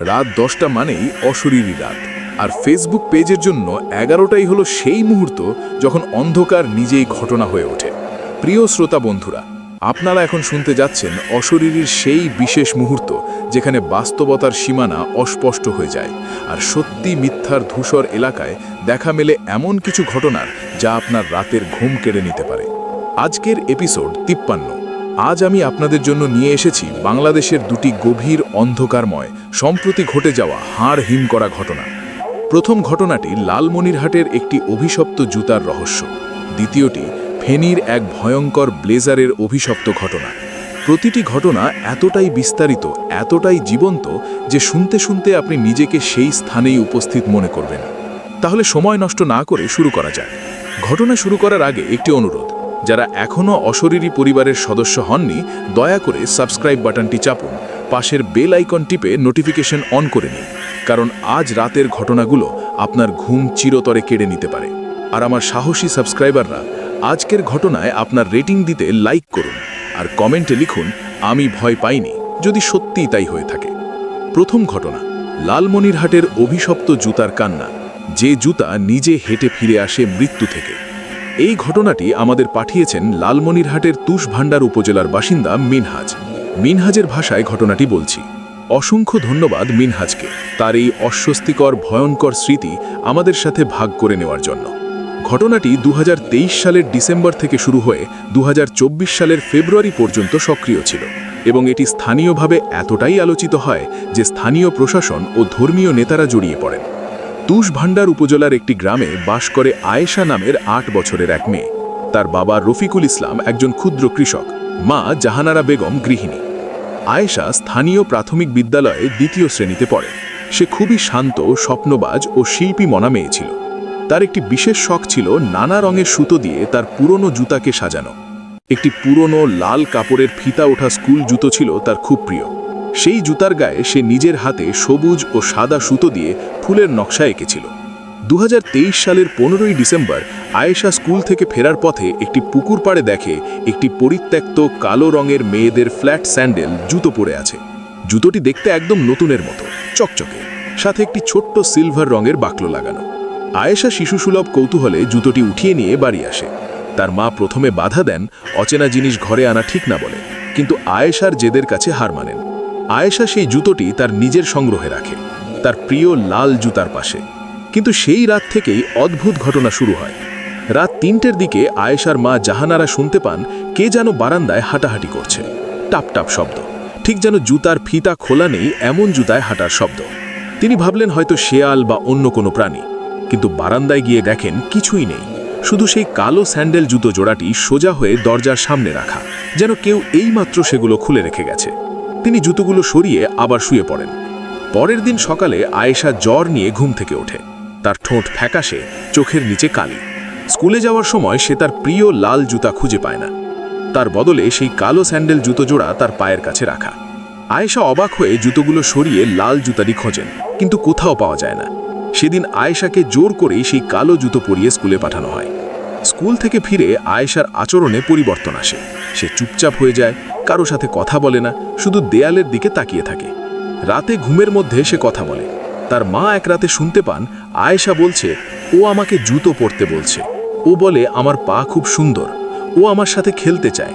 রাত দশটা মানেই অশরীরী রাত। আর ফেসবুক পেজের জন্য এগারোটাই হলো সেই মুহূর্ত যখন অন্ধকার নিজেই ঘটনা হয়ে ওঠে। প্রিয় শ্রোতা বন্ধুরা, আপনারা এখন শুনতে যাচ্ছেন অশরীরীর সেই বিশেষ মুহূর্ত যেখানে বাস্তবতার সীমানা অস্পষ্ট হয়ে যায়। আর সত্যি মিথ্যার ধূসর এলাকায় দেখা মেলে এমন কিছু ঘটনার যা আপনার রাতের ঘুম কেড়ে নিতে পারে। আজকের এপিসোড তিপ্পান্ন। আজ আমি আপনাদের জন্য নিয়ে এসেছি বাংলাদেশের দুটি গভীর অন্ধকারময়, সম্প্রতি ঘটে যাওয়া হাড় হিম করা ঘটনা। প্রথম ঘটনাটি লালমনিরহাটের একটি অভিশপ্ত জুতার রহস্য। দ্বিতীয়টি, ফেনীর এক ভয়ঙ্কর ব্লেজারের অভিশপ্ত ঘটনা। প্রতিটি ঘটনা এতটাই বিস্তারিত, এতটাই জীবন্ত যে শুনতে শুনতে আপনি নিজেকে সেই স্থানেই উপস্থিত মনে করবেন। তাহলে সময় নষ্ট না করে শুরু করা যায় ঘটনা শুরু করার আগে একটি অনুরোধ। যারা এখনও অশরীরী পরিবারের সদস্য হননি, দয়া করে সাবস্ক্রাইব বাটনটি চাপুন। পাশের বেল আইকন টিপে নোটিফিকেশন অন করে নিন, কারণ আজ রাতের ঘটনাগুলো আপনার ঘুম চিরতরে কেড়ে নিতে পারে। আর আমার সাহসী সাবস্ক্রাইবাররা, আজকের ঘটনায় আপনার রেটিং দিতে লাইক করুন, আর কমেন্টে লিখুন, আমি ভয় পাইনি যদি সত্যিই তাই হয়ে থাকে। প্রথম ঘটনা, লালমনিরহাটের অভিশপ্ত জুতার কান্না। যে জুতা নিজে হেঁটে ফিরে আসে মৃত্যু থেকে। এই ঘটনাটি আমাদের পাঠিয়েছেন লালমনিরহাটের তুষ ভান্ডার উপজেলার বাসিন্দা মিনহাজ। মিনহাজের ভাষায় ঘটনাটি বলছি। অসংখ্য ধন্যবাদ মিনহাজকে। তার এই অস্বস্তিকর, ভয়ঙ্কর স্মৃতি আমাদের সাথে ভাগ করে নেওয়ার জন্য। ঘটনাটি দুহাজার তেইশ সালের ডিসেম্বর থেকে শুরু হয়ে দুহাজার চব্বিশ সালের ফেব্রুয়ারি পর্যন্ত সক্রিয় ছিল এবং এটি স্থানীয়ভাবে এতটাই আলোচিত হয় যে স্থানীয় প্রশাসন ও ধর্মীয় নেতারা জড়িয়ে পড়েন। তুষ ভান্ডার উপজেলার একটি গ্রামে বাস করে আয়েশা নামের আট বছরের এক মেয়ে। তার বাবা রফিকুল ইসলাম একজন ক্ষুদ্র কৃষক, মা জাহানারা বেগম গৃহিণী। আয়েশা স্থানীয় প্রাথমিক বিদ্যালয়ে দ্বিতীয় শ্রেণীতে পড়ে। সে খুবই শান্ত, স্বপ্নবাজ ও শিল্পী মনা মেয়ে ছিল। তার একটি বিশেষ শখ ছিল নানা রঙের সুতো দিয়ে তার পুরনো জুতাকে সাজানো। একটি পুরনো লাল কাপড়ের ফিতা ওঠা স্কুল জুতো ছিল তার খুব প্রিয়। সেই জুতার গায়ে সে নিজের হাতে সবুজ ও সাদা সুতো দিয়ে ফুলের নকশা এঁকেছিল। দু হাজার তেইশ সালের পনেরোই ডিসেম্বর আয়েশা স্কুল থেকে ফেরার পথে একটি পুকুর পাড়ে দেখে একটি পরিত্যক্ত কালো রঙের মেয়েদের ফ্ল্যাট স্যান্ডেল জুতো পরে আছে। জুতোটি দেখতে একদম নতুনের মতো, চকচকে, সাথে একটি ছোট্ট সিলভার রঙের বাকলো লাগানো। আয়েশা শিশুসুলভ কৌতূহলে জুতোটি উঠিয়ে নিয়ে বাড়ি আসে। তার মা প্রথমে বাধা দেন, অচেনা জিনিস ঘরে আনা ঠিক না বলে, কিন্তু আয়েশার জেদের কাছে হার মানেন। আয়েশা সেই জুতোটি তার নিজের সংগ্রহে রাখে, তার প্রিয় লাল জুতার পাশে। কিন্তু সেই রাত থেকেই অদ্ভুত ঘটনা শুরু হয়। রাত তিনটের দিকে আয়েশার মা জাহানারা শুনতে পান কে যেন বারান্দায় হাঁটাহাঁটি করছে। টাপ টাপ শব্দ। ঠিক যেন জুতার ফিতা খোলা নেই এমন জুতায় হাঁটার শব্দ। তিনি ভাবলেন হয়তো শেয়াল বা অন্য কোনো প্রাণী। কিন্তু বারান্দায় গিয়ে দেখেন কিছুই নেই। শুধু সেই কালো স্যান্ডেল জুতো জোড়াটি সোজা হয়ে দরজার সামনে রাখা, যেন কেউ এইমাত্র সেগুলো খুলে রেখে গেছে। তিনি জুতোগুলো সরিয়ে আবার শুয়ে পড়েন। পরের দিন সকালে আয়েশা জ্বর নিয়ে ঘুম থেকে ওঠে। তার ঠোঁট ফ্যাকাশে, চোখের নিচে কালি। স্কুলে যাওয়ার সময় সে তার প্রিয় লাল জুতা খুঁজে পায় না। তার বদলে সেই কালো স্যান্ডেল জুতো জোড়া তার পায়ের কাছে রাখা। আয়েশা অবাক হয়ে জুতোগুলো সরিয়ে লাল জুতাটি খোঁজেন, কিন্তু কোথাও পাওয়া যায় না। সেদিন আয়েশাকে জোর করেই সেই কালো জুতো পরিয়ে স্কুলে পাঠানো হয়। স্কুল থেকে ফিরে আয়েশার আচরণে পরিবর্তন আসে। সে চুপচাপ হয়ে যায়, কারও সাথে কথা বলে না, শুধু দেয়ালের দিকে তাকিয়ে থাকে। রাতে ঘুমের মধ্যে সে কথা বলে। তার মা এক রাতে শুনতে পান, আয়েশা বলছে, ও আমাকে জুতো পরতে বলছে। ও বলে, আমার পা খুব সুন্দর। ও আমার সাথে খেলতে চায়।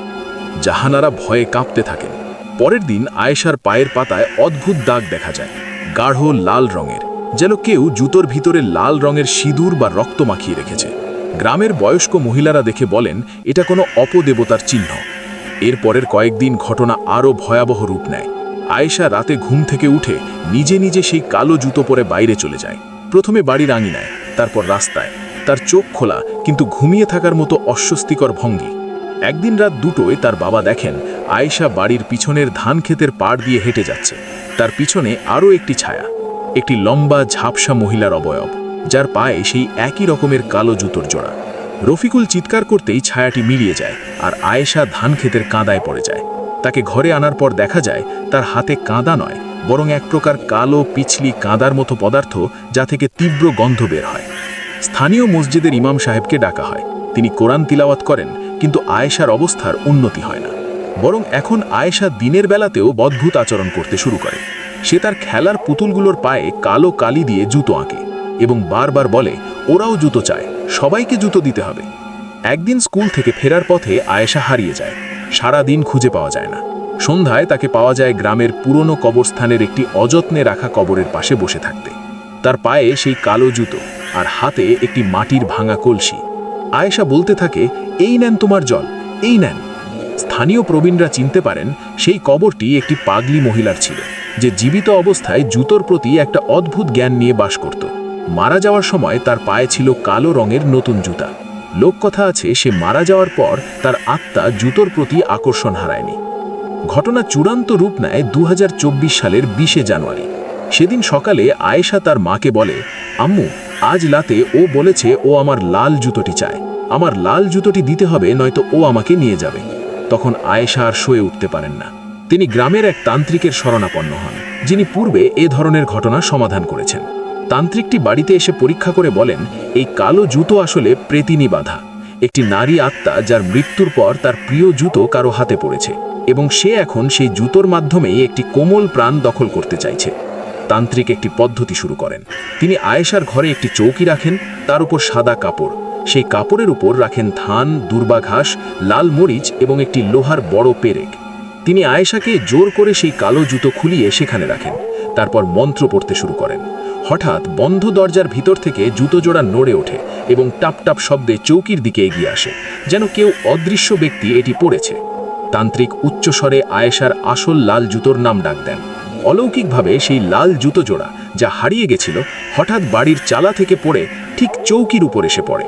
জাহানারা ভয়ে কাঁপতে থাকেন। পরের দিন আয়েশার পায়ের পাতায় অদ্ভুত দাগ দেখা যায়, গাঢ় লাল রঙের, যেন কেউ জুতোর ভিতরে লাল রঙের সিঁদুর বা রক্ত মাখিয়ে রেখেছে। গ্রামের বয়স্ক মহিলারা দেখে বলেন, এটা কোনো অপদেবতার চিহ্ন। এর পরের কয়েকদিন ঘটনা আরও ভয়াবহ রূপ নেয়। আয়েশা রাতে ঘুম থেকে উঠে নিজে নিজে সেই কালো জুতো পরে বাইরে চলে যায়। প্রথমে বাড়ির আঙিনায়, তারপর রাস্তায়। তার চোখ খোলা, কিন্তু ঘুমিয়ে থাকার মতো অস্বস্তিকর ভঙ্গি। একদিন রাত দুটোয় তার বাবা দেখেন, আয়েশা বাড়ির পিছনের ধান ক্ষেতের পাড় দিয়ে হেঁটে যাচ্ছে। তার পিছনে আরও একটি ছায়া, একটি লম্বা ঝাপসা মহিলার অবয়ব। যার পায়ে সেই একই রকমের কালো জুতোর জোড়া। রফিকুল চিৎকার করতেই ছায়াটি মিলিয়ে যায় আর আয়েশা ধান ক্ষেতের কাঁদায় পড়ে যায়। তাকে ঘরে আনার পর দেখা যায়, তার হাতে কাঁদা নয়, বরং এক প্রকার কালো, পিছলি কাঁদার মতো পদার্থ যা থেকে তীব্র গন্ধ বের হয়। স্থানীয় মসজিদের ইমাম সাহেবকে ডাকা হয়। তিনি কোরআন তিলাওয়াত করেন, কিন্তু আয়েশার অবস্থার উন্নতি হয় না। বরং এখন আয়েশা দিনের বেলাতেও বদ্ভুত আচরণ করতে শুরু করে। সে তার খেলার পুতুলগুলোর পায়ে কালো কালি দিয়ে জুতো আঁকে। এবং বারবার বলে, ওরাও জুতো চায়, সবাইকে জুতো দিতে হবে। একদিন স্কুল থেকে ফেরার পথে আয়েশা হারিয়ে যায়। সারা দিন খুঁজে পাওয়া যায় না। সন্ধ্যায় তাকে পাওয়া যায় গ্রামের পুরনো কবরস্থানের একটি অযত্নে রাখা কবরের পাশে বসে থাকতে। তার পায়ে সেই কালো জুতো আর হাতে একটি মাটির ভাঙা কলসি। আয়েশা বলতে থাকে, এই নেন তোমার জল, এই নেন। স্থানীয় প্রবীণরা চিনতে পারেন, সেই কবরটি একটি পাগলি মহিলার ছিল, যে জীবিত অবস্থায় জুতোর প্রতি একটা অদ্ভুত জ্ঞান নিয়ে বাস করত। মারা যাওয়ার সময় তার পায়ে ছিল কালো রঙের নতুন জুতা। লোককথা আছে, সে মারা যাওয়ার পর তার আত্মা জুতোর প্রতি আকর্ষণ হারায়নি। ঘটনা চূড়ান্ত রূপ নেয় দু হাজার চব্বিশ সালের বিশে জানুয়ারি। সেদিন সকালে আয়েশা তার মাকে বলে, আম্মু, আজ লাতে ও বলেছে ও আমার লাল জুতোটি চায়। আমার লাল জুতোটি দিতে হবে, নয়তো ও আমাকে নিয়ে যাবে। তখন আয়েশা আর শোয়ে উঠতে পারেন না। তিনি গ্রামের এক তান্ত্রিকের শরণাপন্ন হন, যিনি পূর্বে এ ধরনের ঘটনা সমাধান করেছেন। তান্ত্রিকটি বাড়িতে এসে পরীক্ষা করে বলেন, এই কালো জুতো আসলে প্রেতিনি বাধা। একটি নারী আত্মা যার মৃত্যুর পর তার প্রিয় জুতো কারও হাতে পড়েছে, এবং সে এখন সেই জুতোর মাধ্যমেই একটি কোমল প্রাণ দখল করতে চাইছে। তান্ত্রিক একটি পদ্ধতি শুরু করেন। তিনি আয়েশার ঘরে একটি চৌকি রাখেন, তার উপর সাদা কাপড়। সেই কাপড়ের উপর রাখেন ধান দুর্বা ঘাস লাল মরিচ এবং একটি লোহার বড় পেরেক। তিনি আয়েশাকে জোর করে সেই কালো জুতো খুলিয়ে সেখানে রাখেন। তারপর মন্ত্র পড়তে শুরু করেন। হঠাৎ বন্ধ দরজার ভিতর থেকে জুতো জোড়া নড়ে ওঠে এবং টাপ টাপ শব্দে চৌকির দিকে এগিয়ে আসে, যেন কেউ অদৃশ্য ব্যক্তি এটি পড়েছে। তান্ত্রিক উচ্চস্বরে আয়েশার আসল লাল জুতোর নাম ডাক দেন। অলৌকিকভাবে সেই লাল জুতো জোড়া যা হারিয়ে গেছিল, হঠাৎ বাড়ির চালা থেকে পড়ে ঠিক চৌকির উপর এসে পড়ে।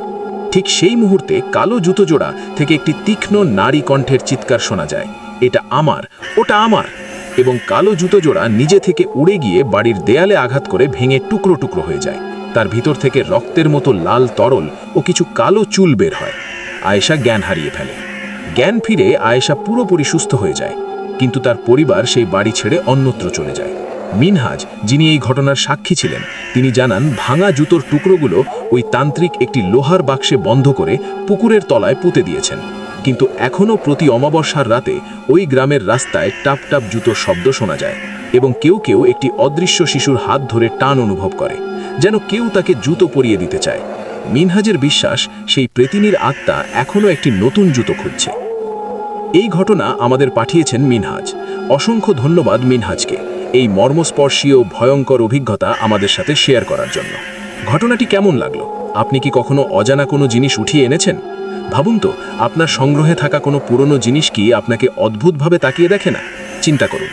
ঠিক সেই মুহূর্তে কালো জুতো জোড়া থেকে একটি তীক্ষ্ণ নারী কণ্ঠের চিৎকার শোনা যায়। এটা আমার, ওটা আমার! এবং কালো জুতো জোড়া নিজে থেকে উড়ে গিয়ে বাড়ির দেয়ালে আঘাত করে ভেঙে টুকরো টুকরো হয়ে যায়। তার ভিতর থেকে রক্তের মতো লাল তরল ও কিছু কালো চুল বের হয়। আয়েশা জ্ঞান হারিয়ে ফেলে। জ্ঞান ফিরে আয়েশা পুরোপুরি সুস্থ হয়ে যায়। কিন্তু তার পরিবার সেই বাড়ি ছেড়ে অন্যত্র চলে যায়। মিনহাজ, যিনি এই ঘটনার সাক্ষী ছিলেন, তিনি জানান, ভাঙা জুতোর টুকরোগুলো ওই তান্ত্রিক একটি লোহার বাক্সে বন্ধ করে পুকুরের তলায় পুঁতে দিয়েছেন। কিন্তু এখনও প্রতি অমাবস্যার রাতে ওই গ্রামের রাস্তায় টাপ টাপ জুতোর শব্দ শোনা যায় এবং কেউ কেউ একটি অদৃশ্য শিশুর হাত ধরে টান অনুভব করে, যেন কেউ তাকে জুতো পরিয়ে দিতে চায়। মিনহাজের বিশ্বাস, সেই প্রেতিনীর আত্মা এখনও একটি নতুন জুতো খুঁজছে। এই ঘটনা আমাদের পাঠিয়েছেন মিনহাজ। অসংখ্য ধন্যবাদ মিনহাজকে এই মর্মস্পর্শীয় ভয়ঙ্কর অভিজ্ঞতা আমাদের সাথে শেয়ার করার জন্য। ঘটনাটি কেমন লাগল? আপনি কি কখনো অজানা কোনো জিনিস উঠিয়ে এনেছেন? ভাবুন তো, আপনার সংগ্রহে থাকা কোনো পুরনো জিনিস কি আপনাকে অদ্ভুতভাবে তাকিয়ে দেখে না? চিন্তা করুন।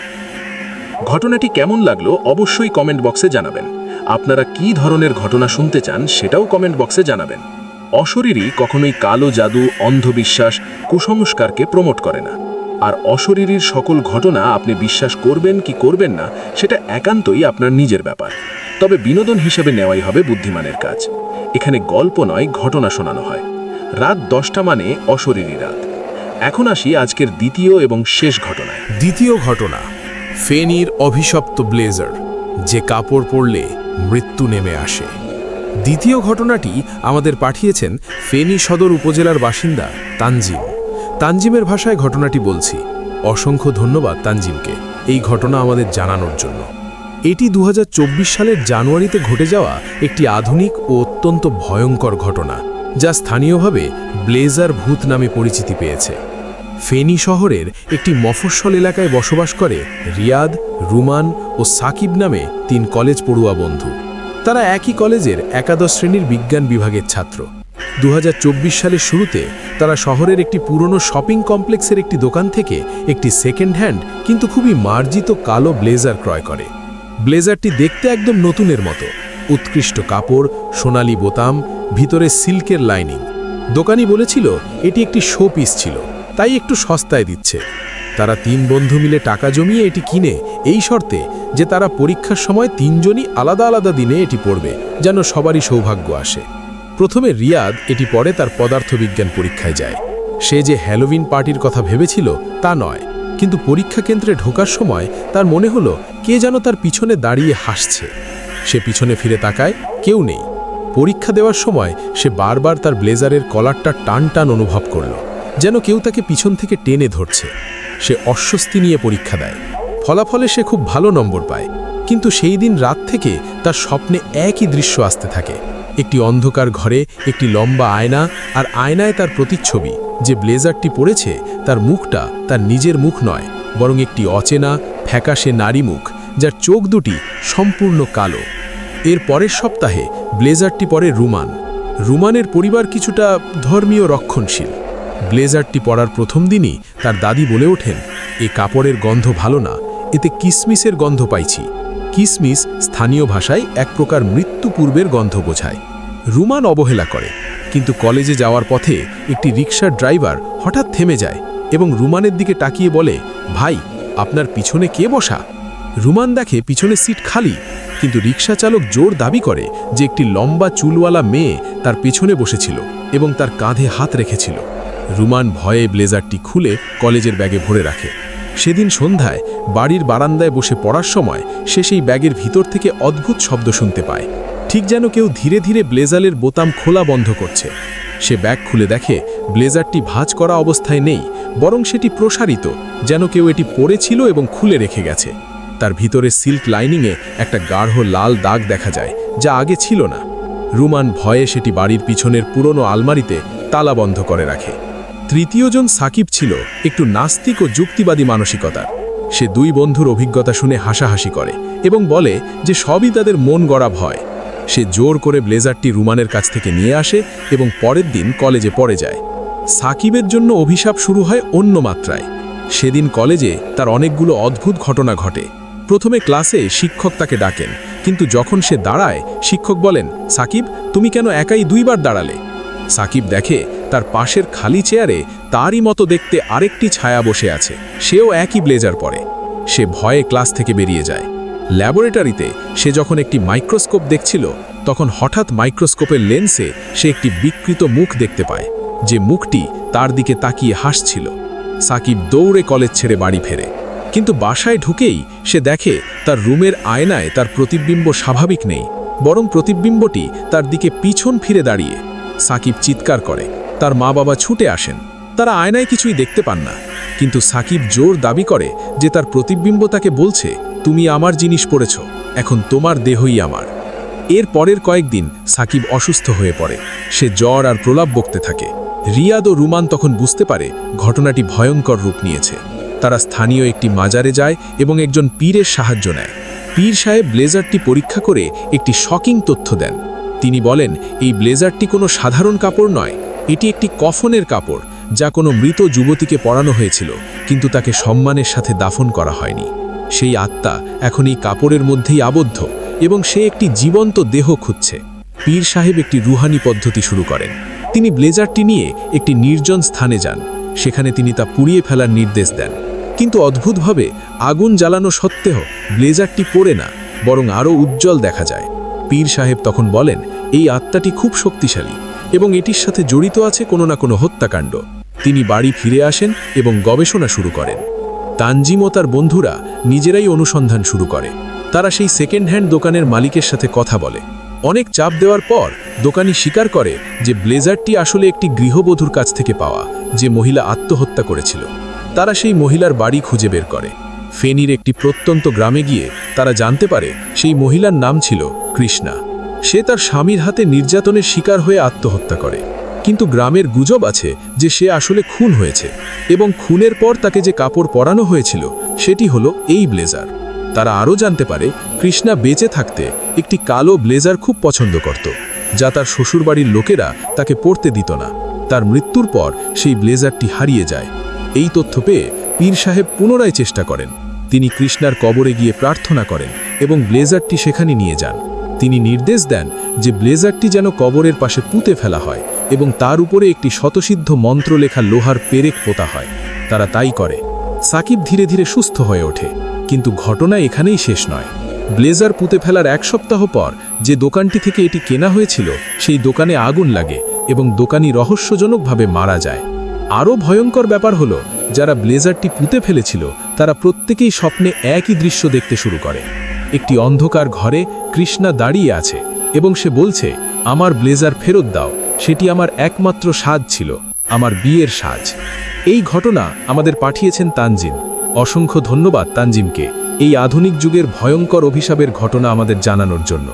ঘটনাটি কেমন লাগল অবশ্যই কমেন্ট বক্সে জানাবেন। আপনারা কি ধরনের ঘটনা শুনতে চান সেটাও কমেন্ট বক্সে জানাবেন। অশরীরই কখনোই কালো জাদু, অন্ধবিশ্বাস, কুসংস্কারকে প্রমোট করে না। আর অশরীরীর সকল ঘটনা আপনি বিশ্বাস করবেন কি করবেন না, সেটা একান্তই আপনার নিজের ব্যাপার। তবে বিনোদন হিসেবে নেওয়াই হবে বুদ্ধিমানের কাজ। এখানে গল্প নয়, ঘটনা শোনানো হয়। রাত দশটা মানে অশরীরী রাত। এখন আসি আজকের দ্বিতীয় এবং শেষ ঘটনায়। দ্বিতীয় ঘটনা, ফেনীর অভিশপ্ত ব্লেজার, যে কাপড় পরলে মৃত্যু নেমে আসে। দ্বিতীয় ঘটনাটি আমাদের পাঠিয়েছেন ফেনী সদর উপজেলার বাসিন্দা তানজিম। তানজিমের ভাষায় ঘটনাটি বলছি। অসংখ্য ধন্যবাদ তানজিমকে এই ঘটনা আমাদের জানানোর জন্য। এটি দু হাজার চব্বিশ সালের জানুয়ারিতে ঘটে যাওয়া একটি আধুনিক ও অত্যন্ত ভয়ঙ্কর ঘটনা। যা স্থানীয়ভাবে ব্লেজার ভূত নামে পরিচিতি পেয়েছে। ফেনী শহরের একটি মফস্বল এলাকায় বসবাস করে রিয়াদ, রুমান ও সাকিব নামে তিন কলেজ পড়ুয়া বন্ধু। তারা একই কলেজের একাদশ শ্রেণির বিজ্ঞান বিভাগের ছাত্র। দু হাজার চব্বিশ সালের শুরুতে তারা শহরের একটি পুরনো শপিং কমপ্লেক্সের একটি দোকান থেকে একটি সেকেন্ড হ্যান্ড কিন্তু খুবই মার্জিত কালো ব্লেজার ক্রয় করে। ব্লেজারটি দেখতে একদম নতুনের মতো। উৎকৃষ্ট কাপড়, সোনালি বোতাম, ভিতরে সিল্কের লাইনিং। দোকানি বলেছিল, এটি একটি শো পিস ছিল, তাই একটু সস্তায় দিচ্ছে। তারা তিন বন্ধু মিলে টাকা জমিয়ে এটি কিনে, এই শর্তে যে তারা পরীক্ষার সময় তিনজনই আলাদা আলাদা দিনে এটি পড়বে, যেন সবারই সৌভাগ্য আসে। প্রথমে রিয়াদ এটি পরে তার পদার্থবিজ্ঞান পরীক্ষায় যায়। সে যে হ্যালোউইন পার্টির কথা ভেবেছিল, তা নয়। কিন্তু পরীক্ষা কেন্দ্রে ঢোকার সময় তার মনে হলো, কে যেন তার পিছনে দাঁড়িয়ে হাসছে। সে পিছনে ফিরে তাকায়, কেউ নেই। পরীক্ষা দেওয়ার সময় সে বারবার তার ব্লেজারের কলারটা টান টান অনুভব করল, যেন কেউ তাকে পিছন থেকে টেনে ধরছে। সে অস্বস্তি নিয়ে পরীক্ষা দেয়। ফলাফলে সে খুব ভালো নম্বর পায়, কিন্তু সেই দিন রাত থেকে তার স্বপ্নে একই দৃশ্য আসতে থাকে। একটি অন্ধকার ঘরে একটি লম্বা আয়না আর আয়নায় তার প্রতিচ্ছবি, যে ব্লেজারটি পরেছে তার মুখটা তার নিজের মুখ নয়, বরং একটি অচেনা, ফ্যাকাশে নারী মুখ যার চোখ দুটি সম্পূর্ণ কালো। এর পরের সপ্তাহে ব্লেজারটি পরে রুমান। রুমানের পরিবার কিছুটা ধর্মীয় রক্ষণশীল। ব্লেজারটি পরার প্রথম দিনই তার দাদি বলে ওঠেন, এ কাপড়ের গন্ধ ভালো না, এতে কিসমিসের গন্ধ পাইছি। কিসমিস স্থানীয় ভাষায় এক প্রকার মৃত্যু পূর্বের গন্ধ বোঝায়। রুমান অবহেলা করে, কিন্তু কলেজে যাওয়ার পথে একটি রিকশার ড্রাইভার হঠাৎ থেমে যায় এবং রুমানের দিকে তাকিয়ে বলে, ভাই, আপনার পিছনে কে বসা? রুমান দেখে পিছনে সিট খালি, কিন্তু রিকশা চালক জোর দাবি করে যে একটি লম্বা চুলওয়ালা মেয়ে তার পেছনে বসেছিল এবং তার কাঁধে হাত রেখেছিল। রুমান ভয়ে ব্লেজারটি খুলে কলেজের ব্যাগে ভরে রাখে। সেদিন সন্ধ্যায় বাড়ির বারান্দায় বসে পড়ার সময় সে সেই ব্যাগের ভিতর থেকে অদ্ভুত শব্দ শুনতে পায়। ঠিক যেন কেউ ধীরে ধীরে ব্লেজারের বোতাম খোলা বন্ধ করছে। সে ব্যাগ খুলে দেখে ব্লেজারটি ভাঁজ করা অবস্থায় নেই, বরং সেটি প্রসারিত, যেন কেউ এটি পড়েছিল এবং খুলে রেখে গেছে। তার ভিতরে সিল্ক লাইনিংয়ে একটা গাঢ় লাল দাগ দেখা যায়, যা আগে ছিল না। রুমান ভয়ে সেটি বাড়ির পিছনের পুরনো আলমারিতে তালা বন্ধ করে রাখে। তৃতীয়জন সাকিব ছিল একটু নাস্তিক ও যুক্তিবাদী মানসিকতার। সে দুই বন্ধুর অভিজ্ঞতা শুনে হাসাহাসি করে এবং বলে যে সবই তাদের মন গড়া ভয়। সে জোর করে ব্লেজারটি রুমানের কাছ থেকে নিয়ে আসে এবং পরের দিন কলেজে পড়ে যায়। সাকিবের জন্য অভিশাপ শুরু হয় অন্য মাত্রায়। সেদিন কলেজে তার অনেকগুলো অদ্ভুত ঘটনা ঘটে। প্রথমে ক্লাসে শিক্ষক তাকে ডাকেন, কিন্তু যখন সে দাঁড়ায়, শিক্ষক বলেন, সাকিব, তুমি কেন একাই দুইবার দাঁড়ালে? সাকিব দেখে তার পাশের খালি চেয়ারে তারই মতো দেখতে আরেকটি ছায়া বসে আছে, সেও একই ব্লেজার পরে। সে ভয়ে ক্লাস থেকে বেরিয়ে যায়। ল্যাবরেটরিতে সে যখন একটি মাইক্রোস্কোপ দেখছিল, তখন হঠাৎ মাইক্রোস্কোপের লেন্সে সে একটি বিকৃত মুখ দেখতে পায়, যে মুখটি তার দিকে তাকিয়ে হাসছিল। সাকিব দৌড়ে কলেজ ছেড়ে বাড়ি ফেরে। কিন্তু বাসায় ঢুকেই সে দেখে তার রুমের আয়নায় তার প্রতিবিম্ব স্বাভাবিক নেই, বরং প্রতিবিম্বটি তার দিকে পিছন ফিরে দাঁড়িয়ে। সাকিব চিৎকার করে, তার মা বাবা ছুটে আসেন। তারা আয়নায় কিছুই দেখতে পান না, কিন্তু সাকিব জোর দাবি করে যে তার প্রতিবিম্ব তাকে বলছে, তুমি আমার জিনিস পড়েছ, এখন তোমার দেহই আমার। এর পরের কয়েকদিন সাকিব অসুস্থ হয়ে পড়ে, সে জ্বর আর প্রলাপ বকতে থাকে। রিয়াদ ও রুমান তখন বুঝতে পারে ঘটনাটি ভয়ঙ্কর রূপ নিয়েছে। তারা স্থানীয় একটি মাজারে যায় এবং একজন পীরের সাহায্য নেয়। পীর সাহেব ব্লেজারটি পরীক্ষা করে একটি শকিং তথ্য দেন। তিনি বলেন, এই ব্লেজারটি কোনো সাধারণ কাপড় নয়। এটি একটি কফনের কাপড়, যা কোনো মৃত যুবতীকে পরানো হয়েছিল, কিন্তু তাকে সম্মানের সাথে দাফন করা হয়নি। সেই আত্মা এখন এই কাপড়ের মধ্যেই আবদ্ধ এবং সে একটি জীবন্ত দেহ খুঁজছে। পীর সাহেব একটি রুহানি পদ্ধতি শুরু করেন। তিনি ব্লেজারটি নিয়ে একটি নির্জন স্থানে যান। সেখানে তিনি তা পুড়িয়ে ফেলার নির্দেশ দেন। কিন্তু অদ্ভুতভাবে আগুন জ্বালানো সত্ত্বেও ব্লেজারটি পড়ে না, বরং আরও উজ্জ্বল দেখা যায়। পীর সাহেব তখন বলেন, এই আত্মাটি খুব শক্তিশালী এবং এটির সাথে জড়িত আছে কোনো না কোনো হত্যাকাণ্ড। তিনি বাড়ি ফিরে আসেন এবং গবেষণা শুরু করেন। তানজিম ও তার বন্ধুরা নিজেরাই অনুসন্ধান শুরু করে। তারা সেই সেকেন্ড হ্যান্ড দোকানের মালিকের সাথে কথা বলে। অনেক চাপ দেওয়ার পর দোকানি স্বীকার করে যে ব্লেজারটি আসলে একটি গৃহবধূর কাছ থেকে পাওয়া, যে মহিলা আত্মহত্যা করেছিল। তারা সেই মহিলার বাড়ি খুঁজে বের করে। ফেনীর একটি প্রত্যন্ত গ্রামে গিয়ে তারা জানতে পারে সেই মহিলার নাম ছিল কৃষ্ণা। সে তার স্বামীর হাতে নির্যাতনের শিকার হয়ে আত্মহত্যা করে। কিন্তু গ্রামের গুজব আছে যে সে আসলে খুন হয়েছে এবং খুনের পর তাকে যে কাপড় পরানো হয়েছিল সেটি হলো এই ব্লেজার। তারা আরও জানতে পারে কৃষ্ণা বেঁচে থাকতে একটি কালো ব্লেজার খুব পছন্দ করত, যা তার শ্বশুরবাড়ির লোকেরা তাকে পরতে দিত না। তার মৃত্যুর পর সেই ব্লেজারটি হারিয়ে যায় এই তথ্য পেয়ে পীর সাহেব পুনরায় চেষ্টা করেন। তিনি কৃষ্ণার কবরে গিয়ে প্রার্থনা করেন এবং ব্লেজারটি সেখানে নিয়ে যান। তিনি নির্দেশ দেন যে ব্লেজারটি যেন কবরের পাশে পুঁতে ফেলা হয় এবং তার উপরে একটি শতসিদ্ধ মন্ত্র লেখা লোহার পেরেক পোতা হয়। তারা তাই করে। সাকিব ধীরে ধীরে সুস্থ হয়ে ওঠে। কিন্তু ঘটনা এখানেই শেষ নয়। ব্লেজার পুঁতে ফেলার এক সপ্তাহ পর যে দোকানটি থেকে এটি কেনা হয়েছিল, সেই দোকানে আগুন লাগে এবং দোকানি রহস্যজনকভাবে মারা যায়। আরও ভয়ঙ্কর ব্যাপার হলো, যারা ব্লেজারটি পুঁতে ফেলেছিল, তারা প্রত্যেকেই স্বপ্নে একই দৃশ্য দেখতে শুরু করে। একটি অন্ধকার ঘরে কৃষ্ণা দাঁড়িয়ে আছে এবং সে বলছে, আমার ব্লেজার ফেরত দাও, সেটি আমার একমাত্র সাজ ছিল, আমার বিয়ের সাজ। এই ঘটনা আমাদের পাঠিয়েছেন তানজিম। অসংখ্য ধন্যবাদ তানজিমকে এই আধুনিক যুগের ভয়ঙ্কর অভিশাপের ঘটনা আমাদের জানানোর জন্য।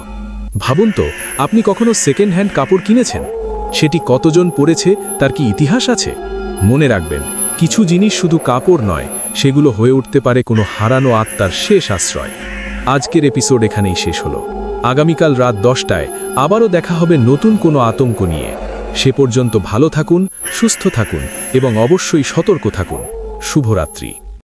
ভাবুন তো, আপনি কখনো সেকেন্ড হ্যান্ড কাপড় কিনেছেন? সেটি কতজন পরেছে, তার কি ইতিহাস আছে? মনে রাখবেন, কিছু জিনিস শুধু কাপড় নয়, সেগুলো হয়ে উঠতে পারে কোনো হারানো আত্মার শেষ আশ্রয়। আজকের এপিসোড এখানেই শেষ হলো। আগামীকাল রাত দশটায় আবারও দেখা হবে নতুন কোনো আতঙ্ক নিয়ে। সে পর্যন্ত ভালো থাকুন, সুস্থ থাকুন এবং অবশ্যই সতর্ক থাকুন। শুভরাত্রি।